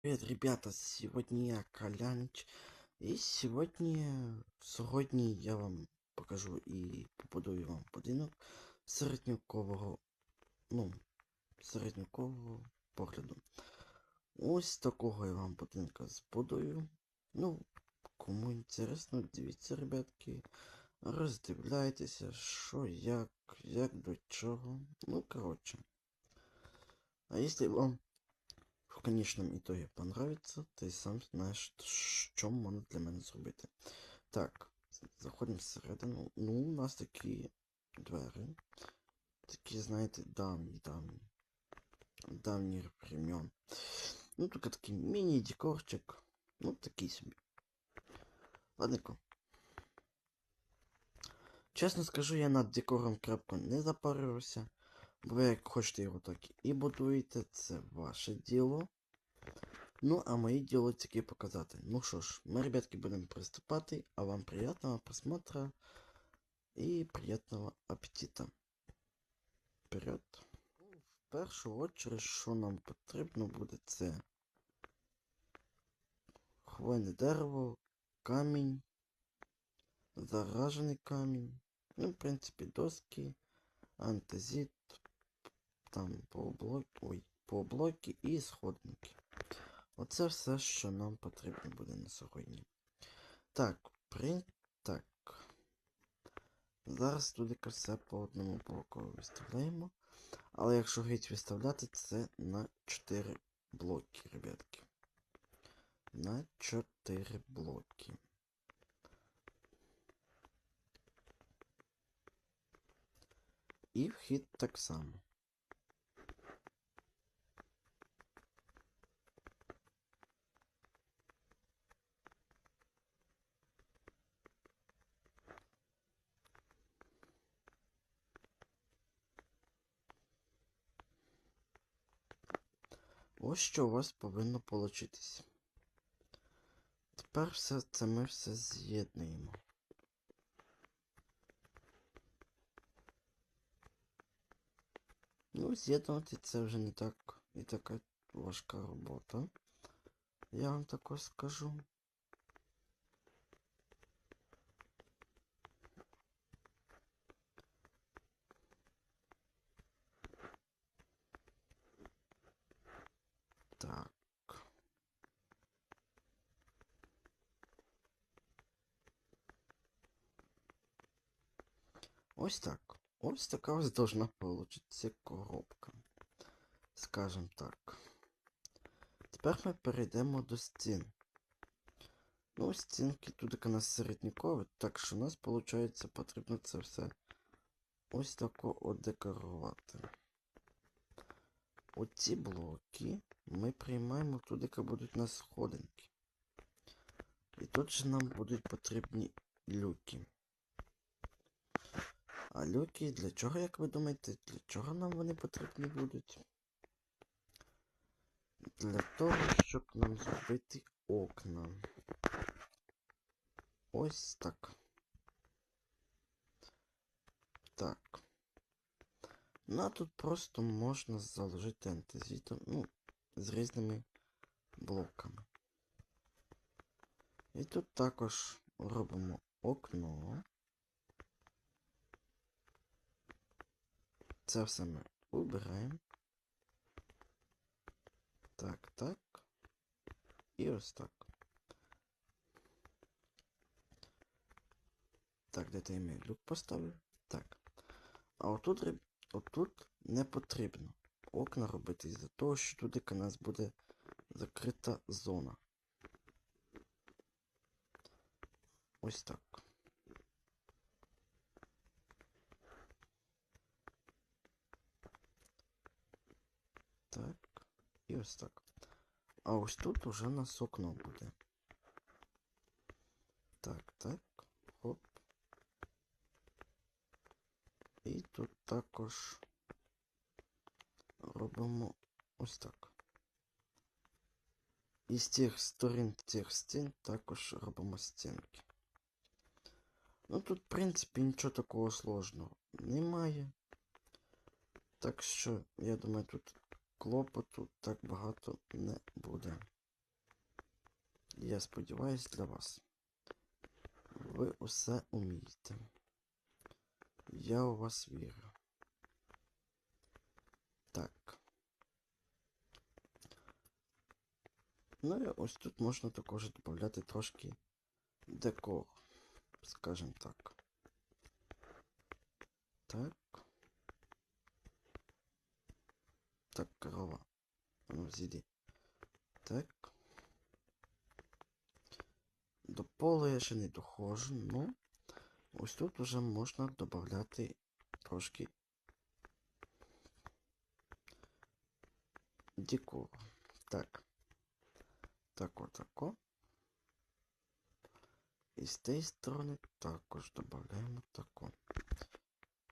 Привет, ребята, сегодня я Калянич, і сьогодні, сьогодні я вам покажу і побудую вам будинок середньокового, ну, середньокового погляду. Ось такого я вам будинка збудую. Ну, кому інтересно, дивіться, ребятки, роздивляйтеся, що, як, як до чого. Ну, коротше. А если вам в конечном итоге понравится, ты сам знаєш, що можна для мене зробити. Так, заходимо всередину. Ну, у нас такі двері. Такі, знаєте, давні, давні. Давні времен. Ну, тут такий міні-декорчик. Ну, такий собі. Ладненько. Чесно скажу, я над декором крапку не запарився. Бо як хочете його так і будуєте, це ваше діло. Ну, а моє діло тільки показати. Ну що ж, ми, ребятки, будемо приступати, а вам приятного просмотра і приятного апетита. Вперед. В першу очередь, що нам потрібно буде, це хвойне дерево, камінь, заражений камінь, ну, в принципі, доски, антазит, там по блоки, ой, по блоки і сходники. Оце все, що нам потрібно буде на сьогодні. Так, при... так. Зараз туди все по одному блоку виставляємо. Але якщо геть виставляти, це на 4 блоки, ребятки. На 4 блоки. І вхід так само. Ось що у вас повинно получитись. Тепер все це ми все з'єднуємо. Ну, з'єднувати це вже не так і така важка робота. Я вам також скажу. Так. Ось так. Ось така ось должна получиться коробка. Скажем так. Тепер ми перейдемо до стін. Ну, стінки тут у нас середнікові, так що у нас, виходить, потрібно це все ось тако одекорувати. Оці блоки ми приймаємо туди, як будуть у нас сходинки. І тут же нам будуть потрібні люки. А люки для чого, як ви думаєте, для чого нам вони потрібні будуть? Для того, щоб нам зробити окна. Ось так. Так. Ну а тут просто можна заложити антизітом, ну, з різними блоками. І тут також робимо окно. Це все ми убираємо. Так, так. І ось так. Так, де той мій люк поставив? Так. А отут, отут не потрібно окна робити із-за того, що туди у нас буде закрита зона. Ось. Так. І ось так. А ось тут уже у нас окно буде. Так, так. Хоп. І тут також робимо ось так. І з тих сторін тих стін також робимо стінки. Ну тут, в принципі, нічого такого сложного немає. Так що, я думаю, тут клопоту так багато не буде. Я сподіваюсь для вас. Ви усе умієте. Я у вас вірю. Так. Ну і ось тут можна також додати трошки декор, скажімо так. Так. Так, корова. Ну, зійди. Так. До пола я ще не доходжу, ну ось тут вже можна додати трошки декору. Так. Так, отако. І з тієї сторони також додаємо тако.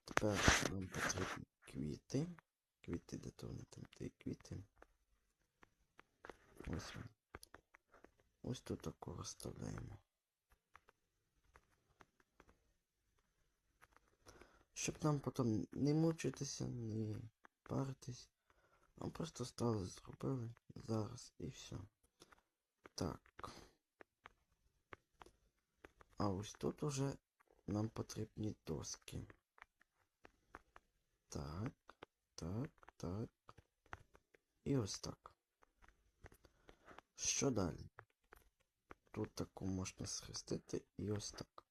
Тепер нам потрібні квіти. Квіти, де то вони там ті квіти. Ось вони. Ось тут тако розставляємо. Щоб нам потім не мучитися, не паритись. А просто стали, зробили зараз і все. Так. А ось тут уже нам потрібні доски. Так, так, так. І ось так. Що далі? Тут таку можна схрестити і ось так.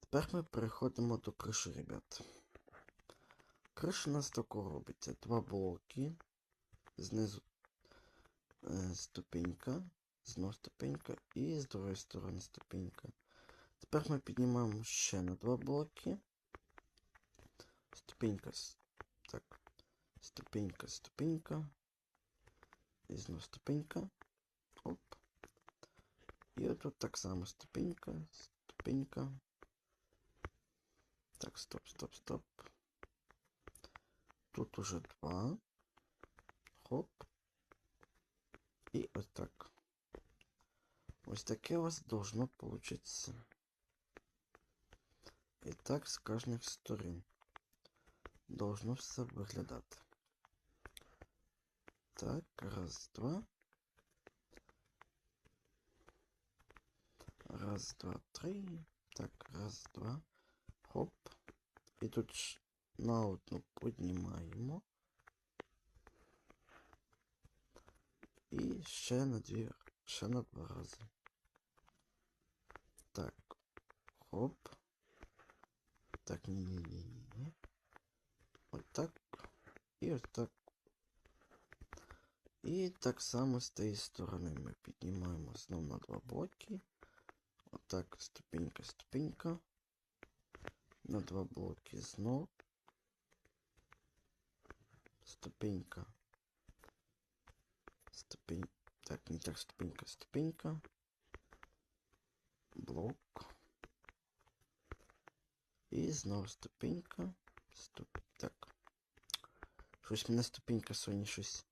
Тепер ми переходимо до криші, ребят. Криша у нас тако робиться. Два блоки. Знизу е, ступенька, знову ступенька і з другої сторони ступенька. Тепер ми піднімаємо ще на два блоки. Ступенька. Так. Ступенька, ступенька. І знову ступенька. Оп. І отут так само ступенька, ступенька. Так, стоп, стоп, стоп. Тут уже два. Хоп. І ось так. Ось таке у вас должно получиться. І так з кожних сторін. Должно все виглядати. Так, раз, два. Раз, два, три. Так, раз, два. Хоп. І тут ж на одну піднімаємо. І ще на дві, ще на два рази. Так. Хоп. Так, ні-ні-ні-ні. От так. І ось так. І так само з тієї сторони ми піднімаємо знову на два блоки. Отак, ступенька, ступенька. На два блоки знов. Ступенька. Ступень. Так, не так, ступенька, ступенька. Блок. І знову ступенька. Ступ... Так. Щось мене ступенька сьогодні щось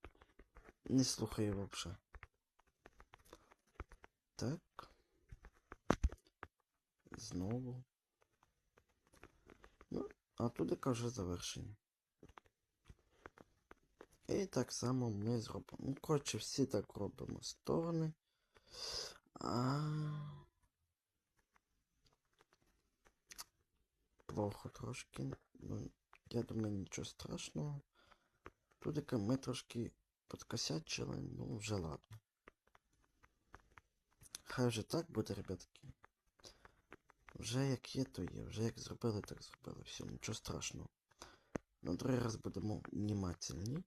Не слухає взагалі. Так. Знову. Ну, а туди каже завершення. І так само ми зробимо. Ну, коротше, всі так робимо сторони. А... Плохо трошки. Ну, я думаю, нічого страшного. Туди ми трошки подкосячили, ну вже ладно. Хай вже так буде, ребятки. Вже як є, то є. Вже як зробили, так зробили. Все, нічого страшного. На другий раз будемо внимательні.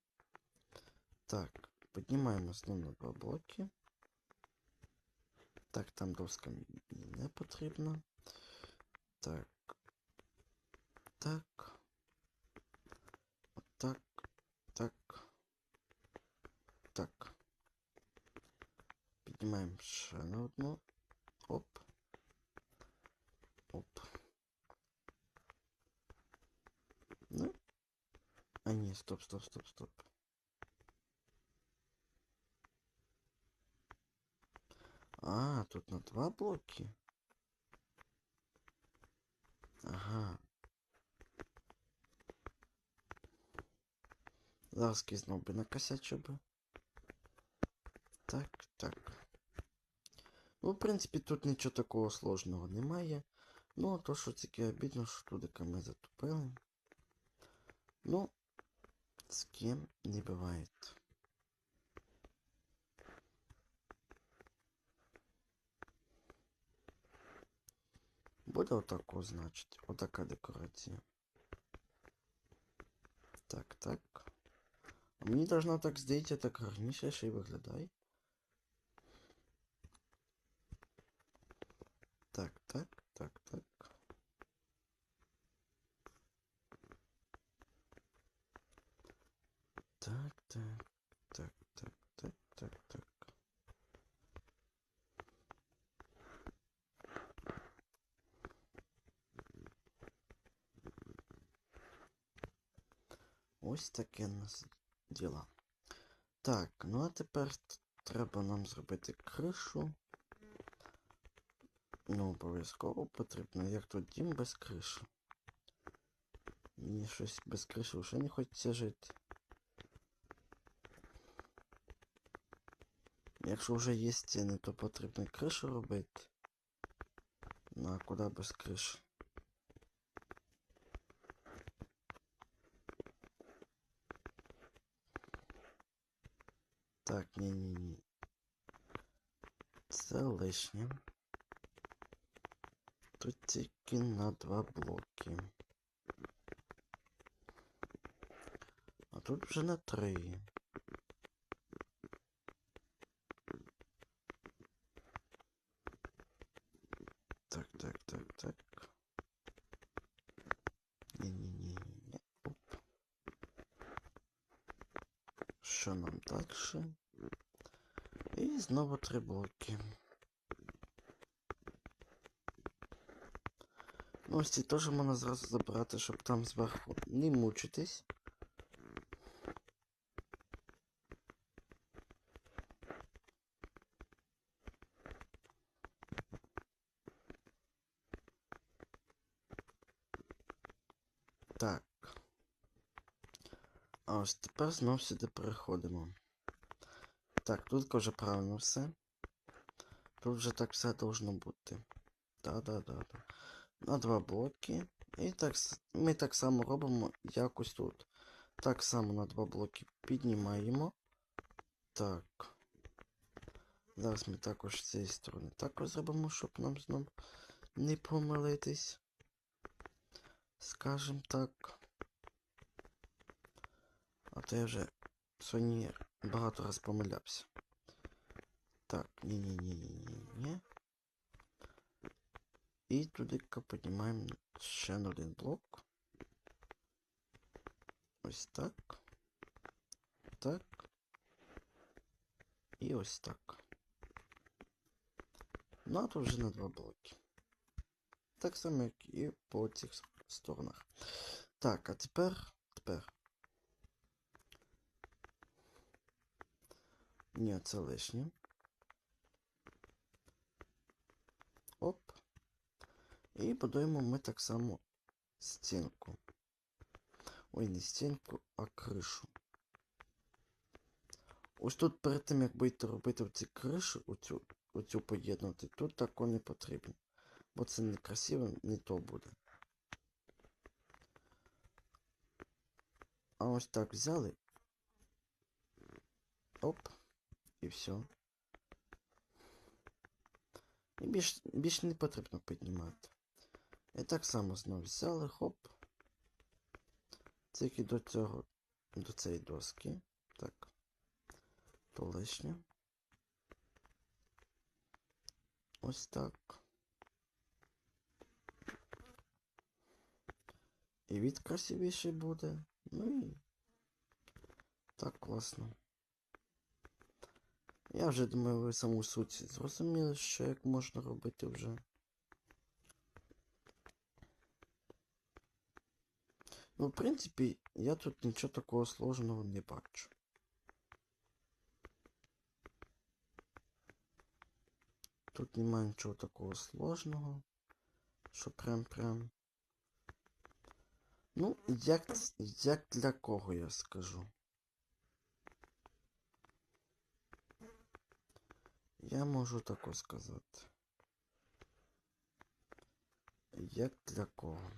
Так, піднімаємо знову на два блоки. Так, там доска не потрібна. Так. Так. Піднімаємо ще на одну. Оп. Оп. Ну. А ні, стоп, стоп, стоп, стоп. А, тут на два блоки. Ага. Зараз кизнув би накосячив би. Так, так. Ну, в принципі, тут нічого такого сложного немає. Ну, а то, що тільки обідно, що туди ми затупили. Ну, з ким не буває. Буде отако, значить. Отака декорація. Так, так. Мені должно так здається, так гарніше ще й виглядає. Так, так, так, так. Так, так, так, так, так, так, так. Ось таке нас діла. Так, ну а тепер треба нам зробити кришу. Ну, обов'язково потрібно, як тут дім без криші. Мені щось без криші вже не хочеться жити. Якщо вже є стіни, то потрібно кришу робити. Ну а куди без криші? Так, ні-ні-ні. Це лишнє. Тут тільки на два блоки. А тут вже на три. Так, так, так, так. Ні-ні-ні-ні. Оп. Що нам далі? І знову три блоки. Ну, ось ці теж можна зразу забрати, щоб там зверху не мучитись. Так. А ось тепер знов сюди переходимо. Так, тут вже правильно все. Тут вже так все должно бути. Да-да-да-да. На два блоки. І так ми так само робимо якось тут. Так само на два блоки піднімаємо. Так. Зараз ми також з цієї сторони також зробимо, щоб нам знову не помилитись. Скажем так. То я вже сьогодні багато раз помилявся. Так, ні-ні-ні-ні-ні-ні. І туди піднімаємо ще один блок. Ось так. Так. І ось так. Ну, а тут вже на два блоки. Так само, як і по цих сторонах. Так, а тепер. Тепер. Ні, це лишнє. Оп. І будуємо ми так само стінку. Ой, не стінку, а кришу. Ось тут перед тим, як будете робити оці криші, оцю, оцю поєднувати, тут тако не потрібно. Бо це не красиво, не то буде. А ось так взяли. Оп. І все. І більш, більш не потрібно піднімати. І так само знову взяли, хоп. Тільки до цього, до цієї доски. Так. То. Ось так. І від красивіший буде. Ну і так класно. Я вже думаю, ви саму суть зрозуміли, що як можна робити вже. Ну, в принципі, я тут нічого такого сложного не бачу. Тут немає нічого такого сложного, що прям-прям. Ну, як, як для кого я скажу. Я можу тако сказати. Як для кого?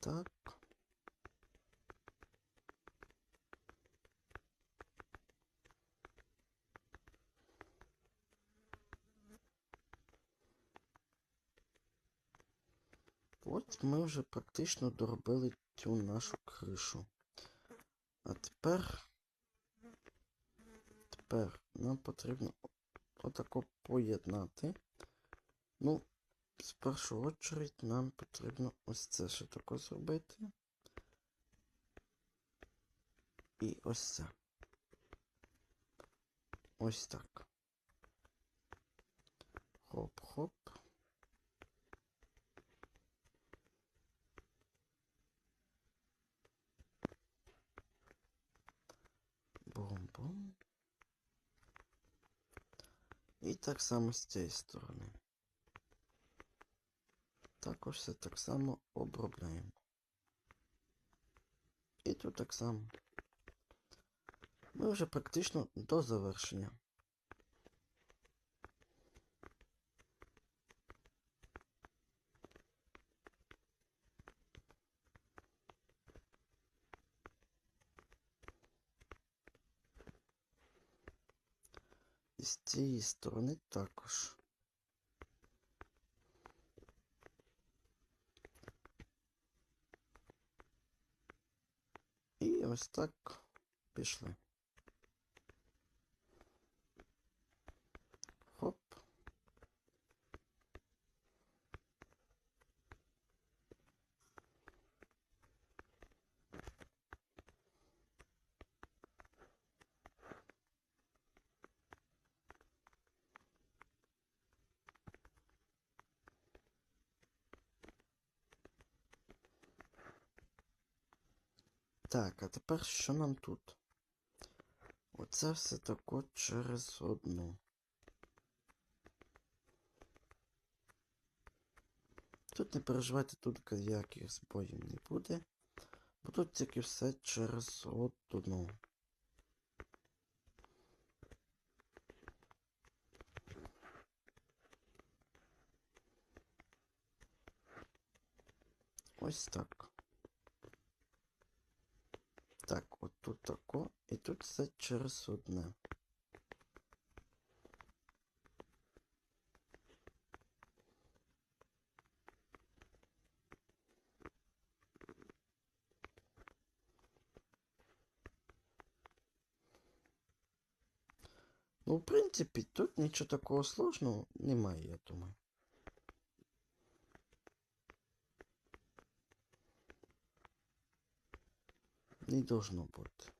Так. От ми вже практично доробили цю нашу кришу. А тепер. Тепер нам потрібно отако поєднати. Ну, з першу очередь нам потрібно ось це ще тако зробити. І ось це. Ось так. Хоп-хоп. Бум-бум. І так само з цієї сторони. Також все так само обробляємо. І тут так само. Ми вже практично до завершення. І з цієї сторони також. І ось так пішли. Хоп. Так, а тепер що нам тут? Оце все тако через одну. Тут не переживайте, тут ніяких збоїв не буде. Бо тут тільки все через одну. Ось так. Так, от тут тако, і тут все через одне. Ну, в принципі, тут нічого такого сложного немає, я думаю. Не должно бути.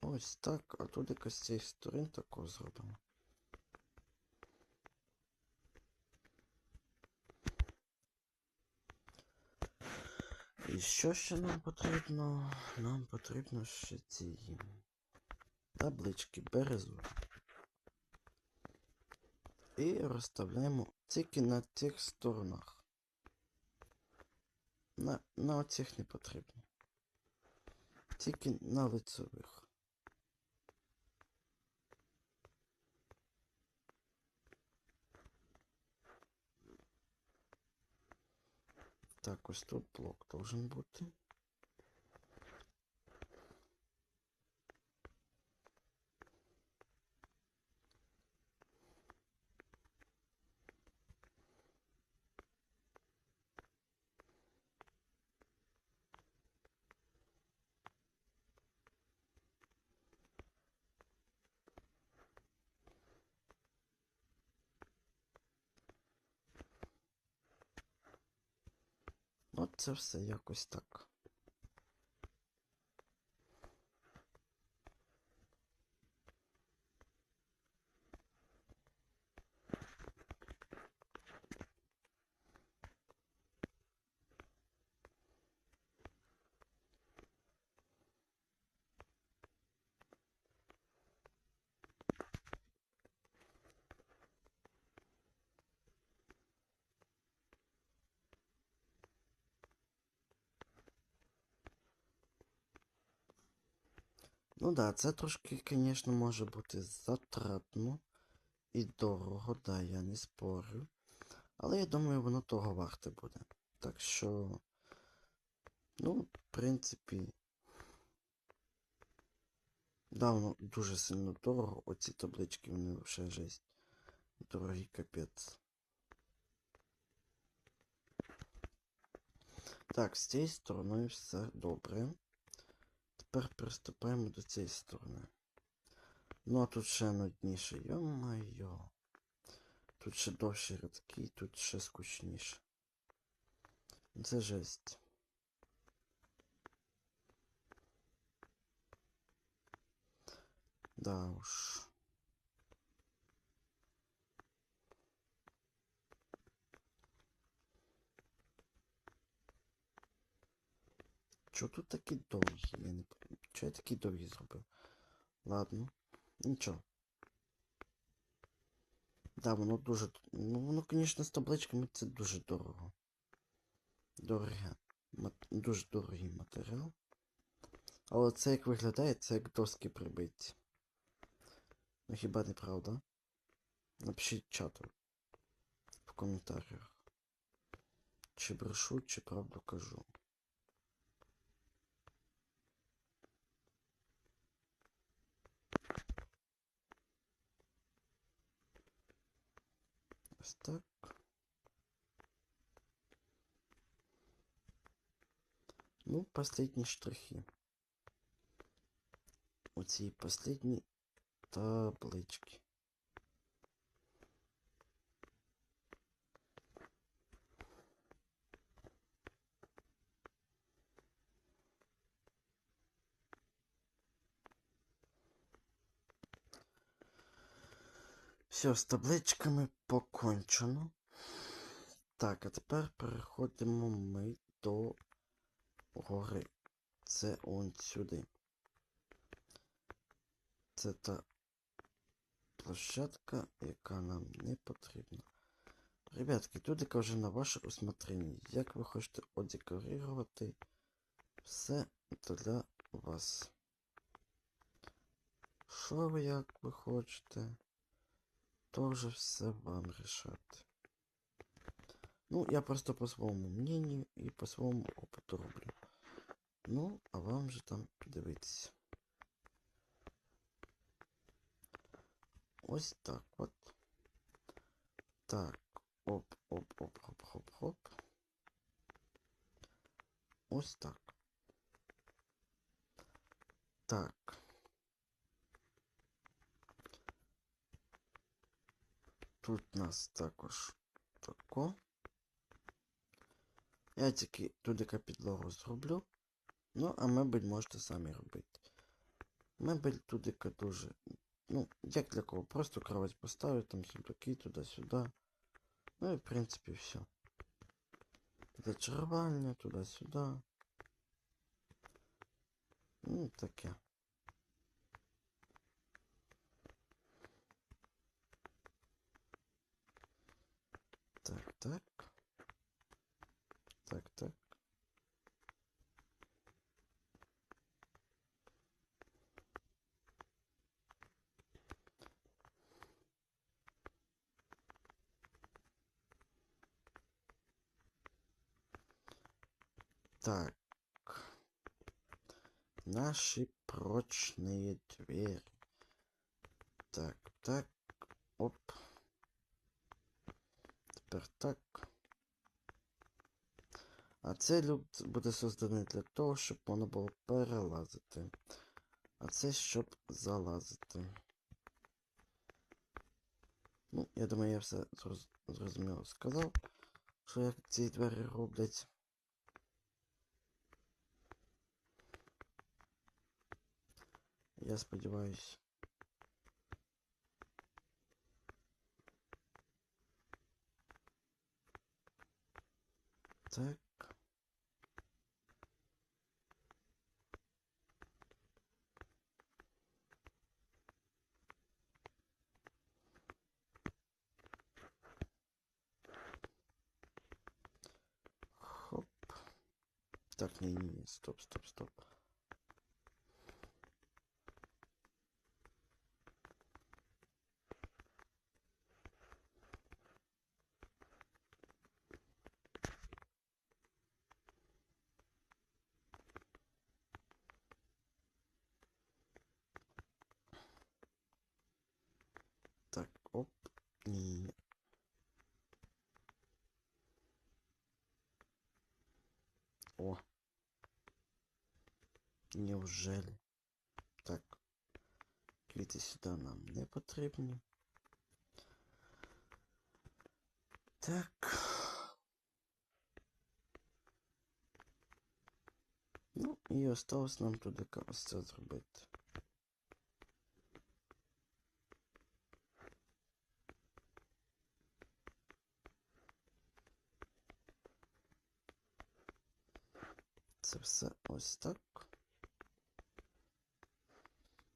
Ось так, а тут якось цієї сторони тако зробимо. І що ще нам потрібно? Нам потрібно ще ці таблички березу. І розставляємо тільки на цих сторонах. На, на оцих не потрібно. Тільки на лицевих. Так, ось тут блок должен бути. От це все якось так. Ну да, це трошки, звісно, може бути затратно і дорого, да, я не спорю. Але я думаю, воно того варте буде. Так що. Ну, в принципі. Да, воно дуже сильно дорого. Оці таблички, вони взагалі жесть. Дорогий капець. Так, з цієї сторони все добре. Тепер приступаємо до цієї сторони. Ну, а тут ще нудніше. Йо-майо. Тут ще довші рядки, тут ще скучніше. Це жесть. Да уж. Чо тут такі довгі? Я не пам'ятаю. Чо я такі довгі зробив? Ладно. Нічого. Да, воно дуже. Ну, воно, звісно, з табличками це дуже дорого. Дороге. Мат... Дуже дорогий матеріал. Але це як виглядає, це як доски прибиті. Ну хіба не правда? Напишіть чату в коментарях. Чи брешу, чи правду кажу. Ось так. Ну, последні штрихи. Оці последні таблички. Все, з табличками покончено. Так, а тепер переходимо ми до гори. Це он сюди. Це та площадка, яка нам не потрібна. Ребятки, тут вже на ваше усмотрення. Як ви хочете одекорувати все для вас. Що ви як ви хочете? Тоже все вам рішати. Ну, я просто по своєму мнению і по своєму опиту роблю. Ну, а вам же там дивитися. Ось так от. Так. Оп, оп, оп, хоп, хоп, хоп. Ось так. Так. Тут у нас також тако. Я тільки туди підлогу зроблю. Ну, а мебель можете самі робити. Мебель туди дуже. Ну, як для кого? Просто кровать поставити, там сундуки туди-сюди. Ну і в принципі все. Зачарування туди-сюди. Ну, таке. Так, так. Так. Наши прочные двери. Так, так. Оп. Тепер так. А цей люк буде созданий для того, щоб воно було перелазити. А це щоб залазити. Ну, я думаю, я все зроз... зрозуміло сказав, що як ці двері роблять. Я сподіваюсь. Так. Так, не, не, не, стоп, стоп, стоп. Неужели? Так. Квіти сюди нам не потрібні. Так. Ну, і осталось нам туди ось це зробити. Це все ось так.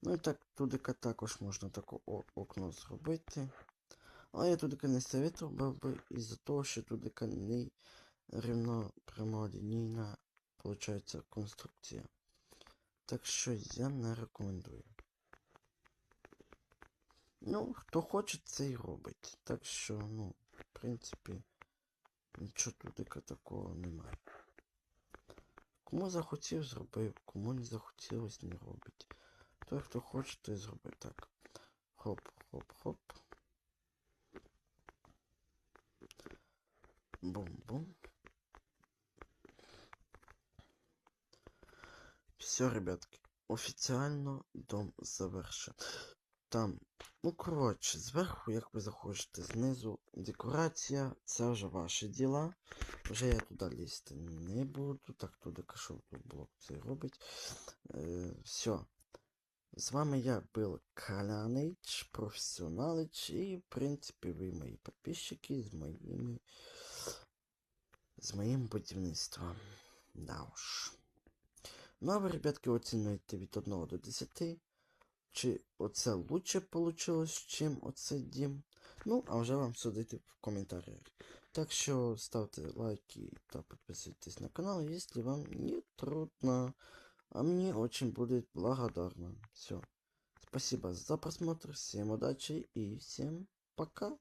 Ну і так, тудика також можна таке окно зробити. Але я тудика не советував би із-за того, що тудика не рівно прямолінійна виходить конструкція. Так що я не рекомендую. Ну, хто хоче, це й робить. Так що, ну, в принципі, нічого тудика такого немає. Кому захотів, зробив, кому не захотілось, не робить. Той, хто хоче, той зробить так. Хоп, хоп, хоп. Бум-бум. Все, ребятки, офіціально дом завершен. Там, ну коротше, зверху, як ви захочете, знизу декорація, це вже ваші діла. Вже я туди лізти не буду. Так, туди кашов блок цей робить. Е, все. З вами я був Калянич, професіоналич, і, в принципі, ви мої підписчики з моїми. з моїм будівництвом. Да уж. Ну а ви, ребятки, оцінюєте від 1 до 10. Чи оце лучше получилось, чим оце дім. Ну, а вже вам судити в коментарях. Так що ставте лайки та підписуйтесь на канал, если вам не трудно. А мне очень будет благодарна. Все. Спасибо за просмотр, всем удачи и всем пока.